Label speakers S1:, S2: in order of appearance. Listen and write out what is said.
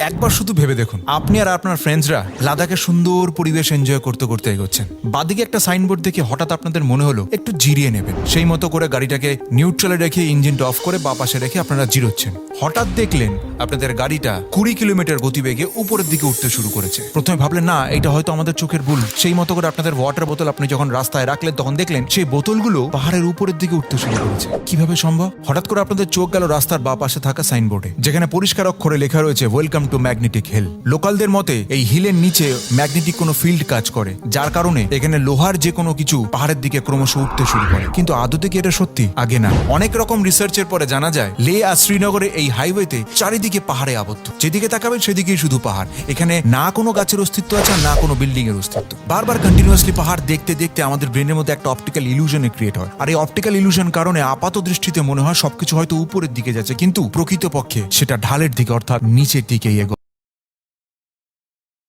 S1: একবার শুধু ভেবে দেখুন। আপনি আর আপনার ফ্রেন্ডসরা লাদাখে সুন্দর পরিবেশ এনজয় করতে করতে এগোচ্ছেন। বাদিকে একটা সাইনবোর্ড দেখে হঠাৎ আপনাদের মনে হলো, একটু জিরিয়ে নেবেন। সেই মতো করে গাড়িটাকে নিউট্রালে রেখে ইঞ্জিনটা অফ করে বা পাশে রেখে আপনারা জিরোচ্ছেন। হঠাৎ দেখলেন আপনাদের গাড়িটা কুড়ি কিলোমিটার গতিবেগে উপরের দিকে উঠতে শুরু করেছে। প্রথমে ভাবলেন, না, এটা হয়তো আমাদের চোখের ভুল। সেই মতো করে আপনাদের ওয়াটার বোতল আপনি যখন রাস্তায় রাখলেন, তখন দেখলেন সেই বোতলগুলো পাহাড়ের উপরের দিকে উঠতে শুরু করেছে। কীভাবে সম্ভব? হঠাৎ করে আপনাদের চোখ গেল রাস্তার বা পাশে থাকা সাইনবোর্ডে যেখানে পরিষ্কার অক্ষরে লেখা রয়েছে ওয়েলকাম টু ম্যাগনেটিক হিল। লোকালদের মতে, এই হিলের নিচে ম্যাগনেটিক কোনো ফিল্ড কাজ করে, যার কারণে এখানে লোহার যে কোনো কিছু পাহাড়ের দিকে ক্রমশ উঠতে শুরু করে। কিন্তু আদতে কি এটা সত্যি? আগে না। অনেক রকম রিসার্চের পরে জানা যায়, লে আর শ্রীনগরে এই হাইওয়েতে চারিদিকে পাহাড়ে আবদ্ধ। যেদিকে তাকাবেন সেদিকেই শুধু পাহাড়। এখানে না কোনো গাছের অস্তিত্ব আছে না কোনো বিল্ডিং এর অস্তিত্ব। বারবার কন্টিনিউয়াসলি পাহাড় দেখতে দেখতে আমাদের ব্রেনের মধ্যে একটা অপটিক্যাল ইলুশনের ক্রিয়েট হয়। আর এই অপটিক্যাল ইলুশন কারণে আপাত দৃষ্টিতে মনে হয় সবকিছু হয়তো উপরের দিকে যাচ্ছে, কিন্তু প্রকৃতপক্ষে সেটা ঢালের দিকে, অর্থাৎ নিচের দিকেই